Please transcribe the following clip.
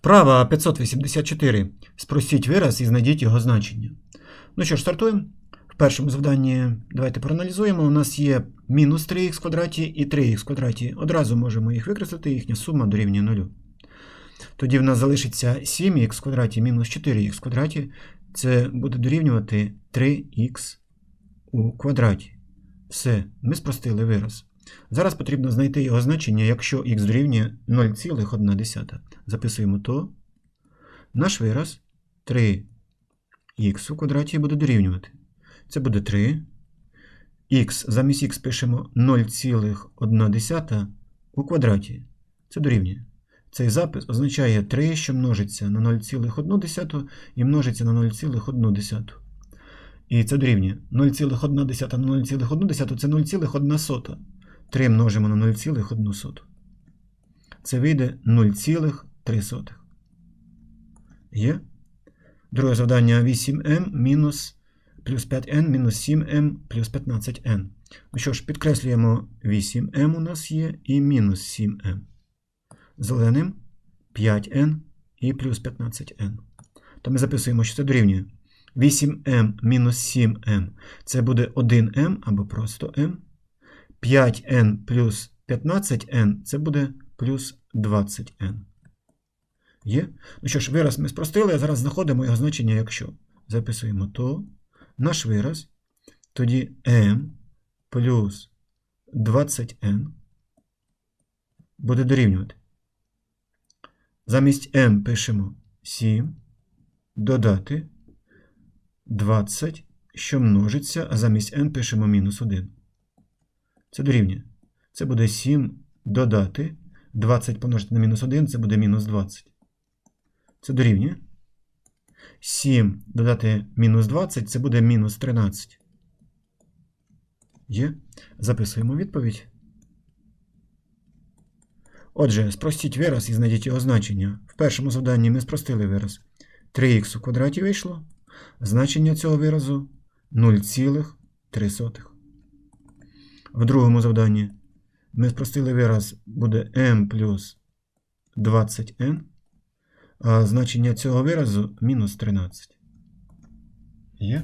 Вправа 584. Спростіть вираз і знайдіть його значення. Ну що ж, стартуємо. В першому завданні давайте проаналізуємо. У нас є мінус 3х в квадраті і 3х в квадраті. Одразу можемо їх викреслити, їхня сума дорівнює 0. Тоді в нас залишиться 7х в квадраті мінус 4х в квадраті. Це буде дорівнювати 3х у квадраті. Все, ми спростили вираз. Зараз потрібно знайти його значення, якщо х дорівнює 0,1. Записуємо то. Nаш вираз 3х у квадраті буде дорівнювати. Це буде 3. х замість х пишемо 0,1 у квадраті. Це дорівнює. Цей запис означає 3, що множиться на 0,1 і множиться на 0,1. І це дорівнює 0,1 на 0,1 це 0,1. 3 множимо на 0,1. Це вийде 0,3. Є? Друге завдання 8m мінус плюс 5n мінус 7m плюс 15n. Ну що ж, підкреслюємо 8m у нас є і мінус 7m. Зеленим 5n і плюс 15n. То ми записуємо, що це дорівнює 8m мінус 7m. Це буде 1m або просто m. 5n плюс 15n це буде плюс 20n. Є? Ну що ж, вираз ми спростили, а зараз знаходимо його значення, якщо. Записуємо то наш вираз. Тоді m плюс 20n буде дорівнювати. Замість m пишемо 7, додати 20, що множиться, а замість n пишемо мінус 1. Це дорівнює. Це буде 7 додати 20 помножити на мінус 1, це буде мінус 20. Це дорівнює. 7 додати мінус 20, це буде мінус 13. Є. Записуємо відповідь. Отже, спростіть вираз і знайдіть його значення. В першому завданні ми спростили вираз. 3х у квадраті вийшло. Значення цього виразу 0,3. В другому завданні ми спростили вираз буде m плюс 20n, а значення цього виразу мінус 13. Є?